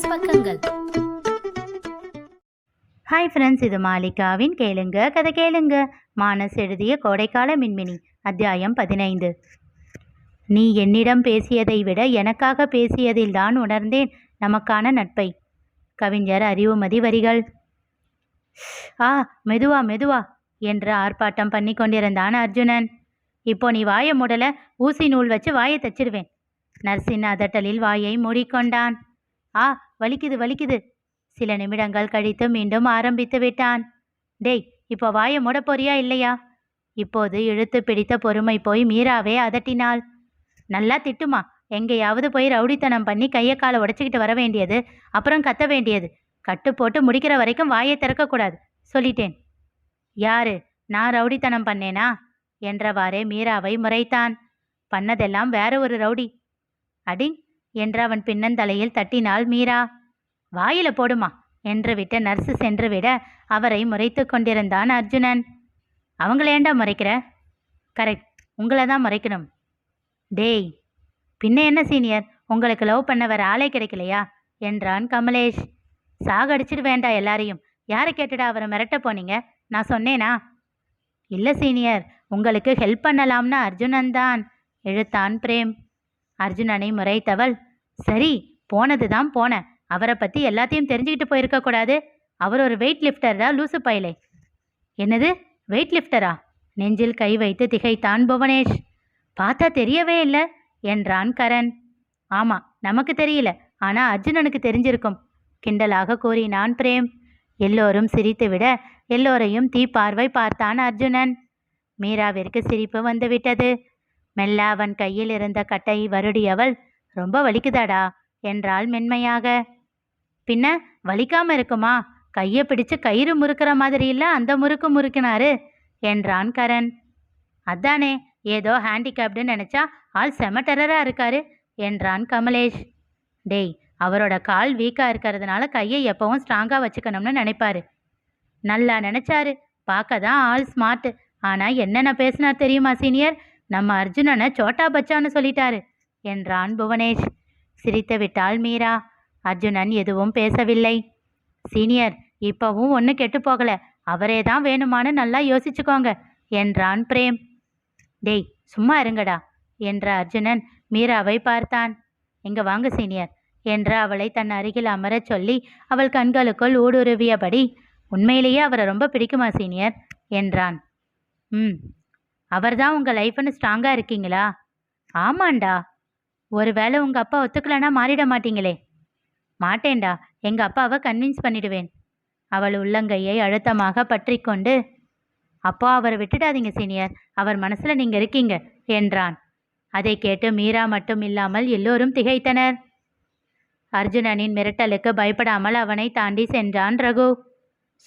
Business பக்கங்கள். Hi friends இது மாலிகாவின் கேளுங்க கதை கேளுங்க. மானஸ் எழுதிய கோடைக்கால மின்மினி அத்தியாயம் பதினைந்து. நீ என்னிடம் பேசியதை விட எனக்காக பேசியதில் தான் உணர்ந்தேன் நமக்கான நட்பை. கவிஞர் அறிவுமதி வரிகள். ஆ மெதுவா மெதுவா என்று ஆர்ப்பாட்டம் பண்ணி கொண்டிருந்தான் அர்ஜுனன். இப்போ நீ வாயை முடல ஊசி நூல் வச்சு வாயை தச்சிடுவேன் நர்சின் அதட்டலில் வாயை மூடிக்கொண்டான். ஆ வலிக்குது வலிக்குது. சில நிமிடங்கள் கழித்து மீண்டும் ஆரம்பித்து விட்டான். டேய் இப்போ வாயை மூட போறியா இல்லையா? இப்போது இழுத்து பிடித்த பொறுமை போய் மீராவே அதட்டினாள். நல்லா திட்டுமா? எங்கேயாவது போய் ரவுடித்தனம் பண்ணி கையை காலை உடச்சிக்கிட்டு வர வேண்டியது அப்புறம் கத்த வேண்டியது. கட்டு போட்டு முடிக்கிற வரைக்கும் வாயை திறக்கக்கூடாது சொல்லிட்டேன். யாரு? நான் ரவுடித்தனம் பண்ணேனா? என்றவாறே மீராவை முறைத்தான். பண்ணதெல்லாம் வேற ஒரு ரவுடி. அடி என்று அவன் பின்னந்தலையில் தட்டினாள் மீரா. வாயில போடுமா என்று விட்டு நர்ஸு சென்று விட அவரை முறைத்து கொண்டிருந்தான் அர்ஜுனன். அவங்கள ஏண்டா முறைக்கிற? கரெக்ட் உங்களை தான் முறைக்கணும். டேய் பின்ன என்ன சீனியர்? உங்களுக்கு லவ் பண்ண வேற ஆளே கிடைக்கலையா? என்றான் கமலேஷ். சாகடிச்சிட்டு வேண்டா எல்லாரையும். யாரை கேட்டுடா அவரை மிரட்ட போனீங்க? நான் சொன்னேனா? இல்லை சீனியர் உங்களுக்கு ஹெல்ப் பண்ணலாம்னு அர்ஜுனன் தான் இழுத்தான் பிரேம். அர்ஜுனனை முறைத்தவள். சரி போனது தான் போன அவரை பற்றி எல்லாத்தையும் தெரிஞ்சுக்கிட்டு போயிருக்க கூடாது. அவர் ஒரு வெயிட் லிஃப்டரா லூசு பயலே. என்னது? வெயிட் லிஃப்டரா நெஞ்சில் கை வைத்து திகைத்தான் புவனேஷ். பார்த்தா தெரியவே இல்லை என்றான் கரண். ஆமாம் நமக்கு தெரியல. ஆனால் அர்ஜுனனுக்கு தெரிஞ்சிருக்கும். கிண்டலாக கூறினான் பிரேம். எல்லோரும் சிரித்துவிட எல்லோரையும் தீ பார்வை பார்த்தான் அர்ஜுனன். மீராவிற்கு சிரிப்பு வந்துவிட்டது. மெல்ல அவன் கையில் இருந்த கட்டை வருடியவள் ரொம்ப வலிக்குதாடா? என்றாள் மென்மையாக. பின்ன வலிக்காம இருக்குமா? கையை பிடிச்சு கயிறு முறுக்கிற மாதிரி இல்ல அந்த முறுக்கு முறுக்கினாரு என்றான் கரண். அதானே ஏதோ ஹேண்டிகேப்டு நினைச்சா ஆள் செம டெரரா இருக்காரு என்றான் கமலேஷ். டேய் அவரோட கால் வீக்கா இருக்கிறதுனால கையை எப்பவும் ஸ்ட்ராங்கா வச்சுக்கணும்னு நினைப்பாரு. நல்லா நினைச்சாரு. பார்க்க தான் ஆள் ஸ்மார்ட் ஆனா என்னென்ன பேசினார் தெரியுமா சீனியர்? நம்ம அர்ஜுனனை சோட்டா பச்சான்னு சொல்லிட்டாரு என்றான் புவனேஷ். சிரித்து விட்டாள் மீரா. அர்ஜுனன் எதுவும் பேசவில்லை. சீனியர் இப்பவும் ஒன்று கெட்டு போகல. அவரே தான் வேணுமான்னு நல்லா யோசிச்சுக்கோங்க என்றான் பிரேம். டேய் சும்மா இருங்கடா என்ற அர்ஜுனன் மீராவை பார்த்தான். இங்க வாங்க சீனியர் என்று அவளை தன் அருகில் அமரச் சொல்லி அவள் கண்களுக்குள் ஊடுருவியபடி உண்மையிலேயே அவரை ரொம்ப பிடிக்குமா சீனியர் என்றான். ம். அவர்தான் உங்கள் லைஃப்னு ஸ்ட்ராங்காக இருக்கீங்களா? ஆமாண்டா. ஒருவேளை உங்கள் அப்பா ஒத்துக்கலைன்னா மாறிட மாட்டீங்களே. மாட்டேன்டா. எங்கள் அப்பாவை கன்வின்ஸ் பண்ணிடுவேன். அவள் உள்ளங்கையை அழுத்தமாக பற்றி கொண்டு அப்பா அவரை விட்டுடாதீங்க சீனியர் அவர் மனசில் நீங்கள் இருக்கீங்க என்றான். அதை கேட்டு மீரா மட்டும் இல்லாமல் எல்லோரும் திகைத்தனர். அர்ஜுனனின் மிரட்டலுக்கு பயப்படாமல் அவனை தாண்டி சென்றான் ரகு.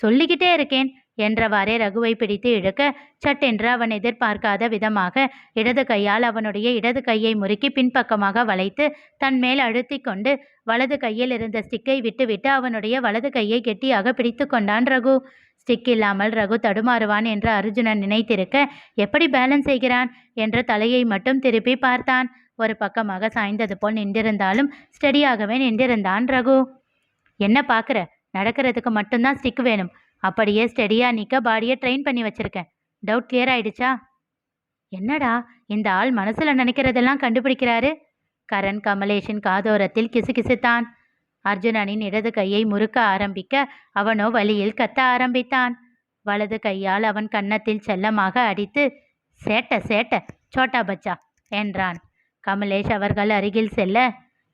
சொல்லிக்கிட்டே இருக்கேன். என்றவாறே ரகுவை பிடித்து இழுக்க சட்டென்று அவன் எதிர்பார்க்காத விதமாக இடது கையால் அவனுடைய இடது கையை முறுக்கி பின்பக்கமாக வளைத்து தன் மேல் அழுத்தி கொண்டு வலது கையில் இருந்த ஸ்டிக்கை விட்டுவிட்டு அவனுடைய வலது கையை கெட்டியாக பிடித்து கொண்டான் ரகு. ஸ்டிக் இல்லாமல் ரகு தடுமாறுவான் என்று அர்ஜுனன் நினைத்திருக்க எப்படி பேலன்ஸ் செய்கிறான்? என்ற தலையை மட்டும் திருப்பி பார்த்தான். ஒரு பக்கமாக சாய்ந்தது போல் நின்றிருந்தாலும் ஸ்டெடியாகவே நின்றிருந்தான் ரகு. என்ன பார்க்குற? நடக்கிறதுக்கு மட்டும்தான் ஸ்டிக் வேணும். அப்படியே ஸ்டெடியாக நிற்க பாடியை ட்ரெயின் பண்ணி வச்சிருக்கேன். டவுட் கிளியர் ஆயிடுச்சா? என்னடா இந்த ஆள் மனசில் நினைக்கிறதெல்லாம் கண்டுபிடிக்கிறாரு? கரண் கமலேஷின் காதோரத்தில் கிசுகிசுத்தான். அர்ஜுனனின் இடது கையை முறுக்க ஆரம்பிக்க அவனோ வழியில் கத்த ஆரம்பித்தான். வலது கையால் அவன் கன்னத்தில் செல்லமாக அடித்து சேட்ட சேட்ட சோட்டா பச்சா என்றான். கமலேஷ் அவர்கள் அருகில் செல்ல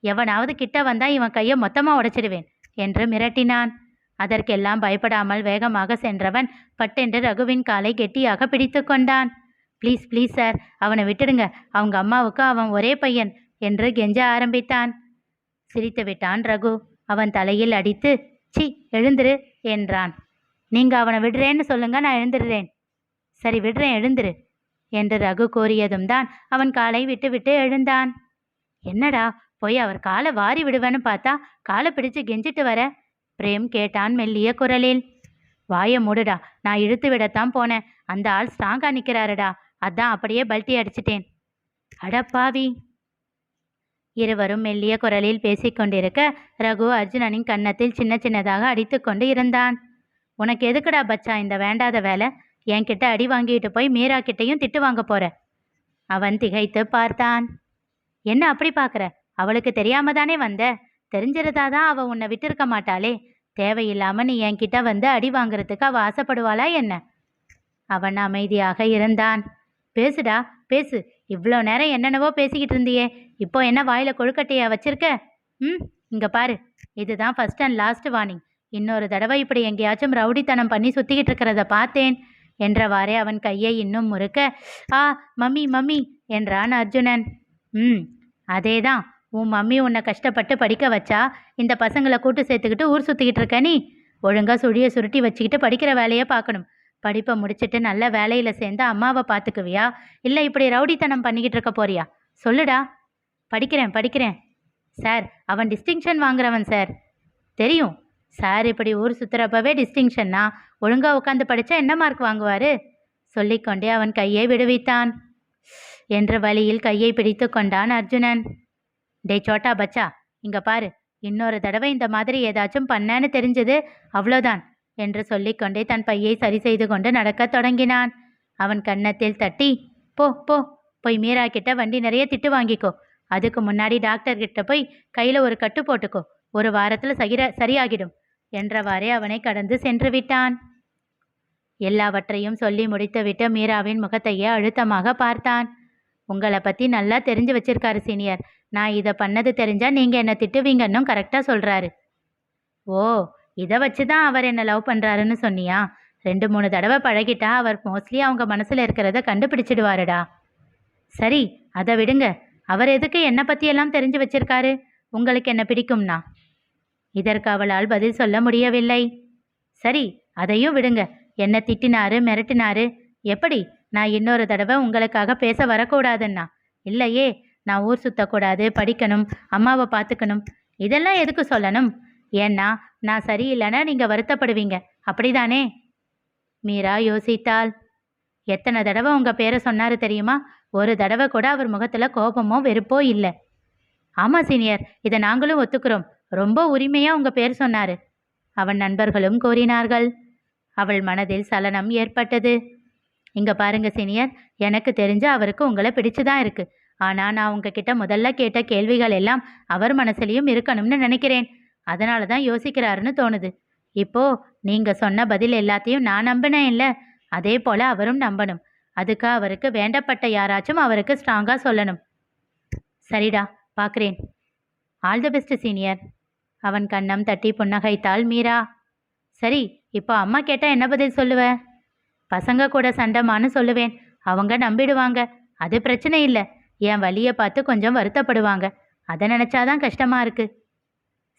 எவனாவது கிட்ட வந்தா இவன் கையை மொத்தமாக உடைச்சிடுவேன் என்று மிரட்டினான். அதற்கெல்லாம் பயப்படாமல் வேகமாக சென்றவன் பட்டென்று ரகுவின் காலை கெட்டியாக பிடித்து கொண்டான். ப்ளீஸ் ப்ளீஸ் சார் அவனை விட்டுடுங்க. அவங்க அம்மாவுக்கு அவன் ஒரே பையன் என்று கெஞ்ச ஆரம்பித்தான். சிரித்து விட்டான் ரகு. அவன் தலையில் அடித்து சி எழுந்துரு என்றான். நீங்க அவனை விடுறேன்னு சொல்லுங்க நான் எழுந்துடுறேன். சரி விடுறேன் எழுந்துரு என்று ரகு கூறியதும் தான் அவன் காலை விட்டுவிட்டு எழுந்தான். என்னடா போய் அவர் காலை வாரி விடுவேன்னு பார்த்தா காலை பிடிச்சு கெஞ்சிட்டு வர பிரேம் கேட்டான் மெல்லிய குரலில். வாய மூடுடா நான் இழுத்து விடத்தான் போனேன். அந்த ஆள் ஸ்ட்ராங்கா நிக்கிறாருடா. அதான் அப்படியே பல்ட்டி அடிச்சிட்டேன். அடப்பாவி இருவரும் மெல்லிய குரலில் பேசிக்கொண்டிருக்க ரகு அர்ஜுனனின் கன்னத்தில் சின்ன சின்னதாக அடித்துக்கொண்டு இருந்தான். உனக்கு எதுக்குடா பச்சா இந்த வேண்டாத வேலை? என்கிட்ட அடி வாங்கிட்டு போய் மீரா கிட்டையும் திட்டு வாங்க போற. அவன் திகைத்து பார்த்தான். என்ன அப்படி பார்க்குற? அவளுக்கு தெரியாம தானே வந்த? தெரிஞ்சிருந்தாதான் அவள் உன்னை விட்டிருக்க மாட்டாளே. தேவையில்லாம நீ என்கிட்ட வந்து அடி வாங்குறதுக்கு அவள் ஆசைப்படுவாளா என்ன? அவன் அமைதியாக இருந்தான். பேசுடா பேசு. இவ்வளோ நேரம் என்னென்னவோ பேசிக்கிட்டு இருந்தியே. இப்போ என்ன வாயில கொழுக்கட்டையா வச்சிருக்க? ம் இங்கே பாரு. இதுதான் ஃபர்ஸ்ட் அண்ட் லாஸ்ட் வார்னிங் இன்னொரு தடவை இப்படி எங்கேயாச்சும் ரவுடித்தனம் பண்ணி சுற்றிக்கிட்டு இருக்கிறத பார்த்தேன் என்றவாறே அவன் கையை இன்னும் முறுக்க ஆ மம்மி மம்மி என்றான் அர்ஜுனன். ம் அதேதான். உன் மம்மி உன்னை கஷ்டப்பட்டு படிக்க வச்சா இந்த பசங்களை கூட்டு சேர்த்துக்கிட்டு ஊர் சுற்றிக்கிட்டு இருக்க நீ? ஒழுங்காக சுழியை சுருட்டி வச்சுக்கிட்டு படிக்கிற வேலையை பார்க்கணும். படிப்பை முடிச்சுட்டு நல்ல வேலையில் சேர்ந்து அம்மாவை பார்த்துக்குவியா? இல்லை இப்படி ரவுடித்தனம் பண்ணிக்கிட்டு இருக்க போறியா? சொல்லுடா. படிக்கிறேன் படிக்கிறேன். சார் அவன் டிஸ்டிங்ஷன் வாங்குறவன் சார். தெரியும். சார் இப்படி ஊர் சுற்றுறப்பவே டிஸ்டிங்ஷன்னா ஒழுங்காக உட்காந்து படித்தா என்ன மார்க் வாங்குவார்? சொல்லிக்கொண்டே அவன் கையை விடுவித்தான். என்ற வழியில் கையை பிடித்து கொண்டான் அர்ஜுனன். டேய் சோட்டா பச்சா இங்க பாரு இன்னொரு தடவை இந்த மாதிரி ஏதாச்சும் பண்ணேன்னு தெரிஞ்சது அவ்வளோதான் என்று சொல்லிக்கொண்டே தன் பையை சரி செய்து கொண்டு நடக்கத் தொடங்கினான். அவன் கன்னத்தில் தட்டி போ போ போய் மீரா கிட்ட வண்டி நிறைய திட்டு வாங்கிக்கோ அதுக்கு முன்னாடி டாக்டர் கிட்ட போய் கையில் ஒரு கட்டு போட்டுக்கோ ஒரு வாரத்தில் சகிர சரியாகிடும் என்றவாறே அவனை கடந்து சென்று விட்டான். எல்லாவற்றையும் சொல்லி முடித்துவிட்டு மீராவின் முகத்தையே அழுத்தமாக பார்த்தான். உங்களை பற்றி நல்லா தெரிஞ்சு வச்சிருக்காரு சீனியர் நான் இதை பண்ணது தெரிஞ்சால் நீங்கள் என்னை திட்டுவீங்கன்னும் கரெக்டாக சொல்கிறாரு ஓ இதை வச்சு தான் அவர் என்னை லவ் பண்ணுறாருன்னு சொன்னியா? ரெண்டு மூணு தடவை பழகிட்டா அவர் மோஸ்ட்லி அவங்க மனசில் இருக்கிறத கண்டுபிடிச்சிடுவாருடா. சரி அதை விடுங்க. அவர் எதுக்கு என்னை பற்றியெல்லாம் தெரிஞ்சு வச்சிருக்காரு? உங்களுக்கு என்ன பிடிக்கும்னா? இதற்கு அவளால் பதில் சொல்ல முடியவில்லை. சரி அதையும் விடுங்க. என்ன திட்டினாரு மிரட்டினாரு. எப்படி? நான் இன்னொரு தடவை உங்களுக்காக பேச வரக்கூடாதுன்னா. இல்லையே நான் ஊர் சுத்தக்கூடாது படிக்கணும் அம்மாவை பார்த்துக்கணும். இதெல்லாம் எதுக்கு சொல்லணும்? ஏன்னா நான் சரியில்லைன்னா நீங்கள் வருத்தப்படுவீங்க. அப்படிதானே? மீரா யோசித்தாள். எத்தனை தடவை உங்கள் பேரை சொன்னார் தெரியுமா? ஒரு தடவை கூட அவர் முகத்தில் கோபமோ வெறுப்போ இல்லை. ஆமாம் சீனியர். இதை நாங்களும் ஒத்துக்கிறோம். ரொம்ப உரிமையாக உங்கள் பேர் சொன்னார். அவன் நண்பர்களும் கூறினார்கள். அவள் மனதில் சலனம் ஏற்பட்டது. இங்கே பாருங்க சீனியர். எனக்கு தெரிஞ்ச அவருக்கு உங்களை பிடிச்சுதான் இருக்குது ஆனால் நான் உங்ககிட்ட முதல்ல கேட்ட கேள்விகள் எல்லாம் அவர் மனசுலையும் இருக்கணும்னு நினைக்கிறேன். அதனால தான் யோசிக்கிறாருன்னு தோணுது. இப்போ நீங்க சொன்ன பதில் எல்லாத்தையும் நான் நம்பினேன் இல்லை அதே போல அவரும் நம்பணும். அதுக்கு அவருக்கு வேண்டப்பட்ட யாராச்சும் அவருக்கு ஸ்ட்ராங்கா சொல்லணும். சரிடா பார்க்குறேன் ஆல் தி பெஸ்ட் சீனியர் அவன் கண்ணம் தட்டி புன்னகைத்தாள் மீரா. சரி இப்போ அம்மா கேட்டால் என்ன பதில் சொல்லுவ? பசங்க கூட சண்டமானு சொல்லுவேன். அவங்க நம்பிடுவாங்க. அது பிரச்சனை இல்லை. என் வழியை பார்த்து கொஞ்சம் வருத்தப்படுவாங்க. அதை நினச்சாதான் கஷ்டமா இருக்கு.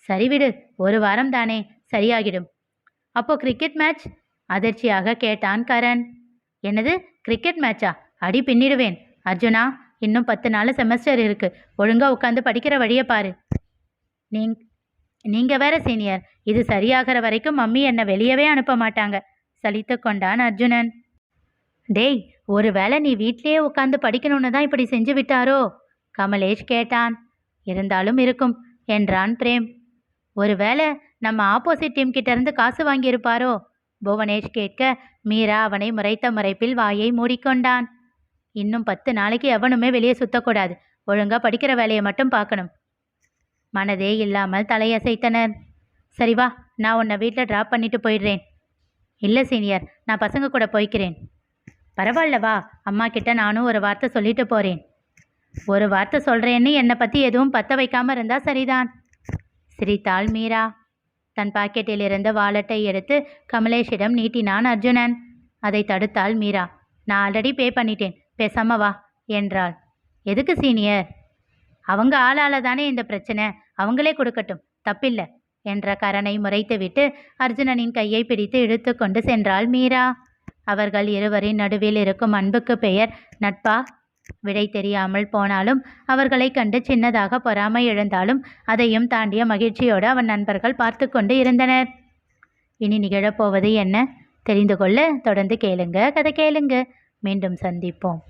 சரி விடு ஒரு வாரம் தானே சரியாகிடும். அப்போ கிரிக்கெட் மேட்ச் அதிர்ச்சியாக கேட்டான் கரண். என்னது கிரிக்கெட் மேட்சா அடி பின்னிடுவேன். அர்ஜுனா இன்னும் பத்து நாள் செமஸ்டர் இருக்கு. ஒழுங்கா உட்காந்து படிக்கிற வழியை பாரு. நீங் நீங்க வேற சீனியர் இது சரியாகிற வரைக்கும் மம்மி என்னை வெளியவே அனுப்ப மாட்டாங்க. சலித்து கொண்டான் அர்ஜுனன். டேய் ஒருவேளை நீ வீட்லயே உட்காந்து படிக்கணும்னு தான் இப்படி செஞ்சு விட்டாரோ? கமலேஷ் கேட்டான். இருந்தாலும் இருக்கும் என்றான் பிரேம். ஒருவேளை நம்ம ஆப்போசிட் டீம் கிட்ட இருந்து காசு வாங்கியிருப்பாரோ? புவனேஷ் கேட்க மீரா அவனை முறைத்த முறைப்பில் வாயை மூடிக்கொண்டான். இன்னும் பத்து நாளைக்கு எவனுமே வெளியே சுத்தக்கூடாது. ஒழுங்கா படிக்கிற வேலையை மட்டும் பார்க்கணும். மனதே இல்லாமல் தலையசைத்தனர். சரி வா நான் உன்னை வீட்டில் ட்ராப் பண்ணிட்டு போயிடுறேன். இல்லை சீனியர் நான் பசங்க கூட போய்க்கிறேன். பரவாயில்ல வா அம்மா கிட்ட நானும் ஒரு வார்த்தை சொல்லிட்டு போகிறேன் ஒரு வார்த்தை சொல்கிறேன்னு என்னை பற்றி எதுவும் பற்ற வைக்காம இருந்தா சரிதான். சிரித்தாள் மீரா. தன் பாக்கெட்டில் இருந்த வாலெட்டை எடுத்து கமலேஷிடம் நீட்டினான் அர்ஜுனன். அதை தடுத்தாள் மீரா. நான் ஆல்ரெடி பே பண்ணிட்டேன். பேசாம வா என்றாள். எதுக்கு சீனியர்? அவங்க ஆளால தானே இந்த பிரச்சனை. அவங்களே கொடுக்கட்டும். தப்பில்லை என்ற கரனை முறைத்துவிட்டு அர்ஜுனனின் கையை பிடித்து இழுத்து கொண்டு சென்றாள் மீரா. அவர்கள் இருவரின் நடுவில் இருக்கும் அன்புக்கு பெயர் நட்பா? விடை தெரியாமல் போனாலும் அவர்களை கண்டு சின்னதாக பொறாமை எழுந்தாலும் அதையும் தாண்டிய மகிழ்ச்சியோடு அவன் நண்பர்கள் பார்த்து கொண்டு இருந்தனர். இனி நிகழப்போவது என்ன? தெரிந்து கொள்ள தொடர்ந்து கேளுங்க கதை கேளுங்க. மீண்டும் சந்திப்போம்.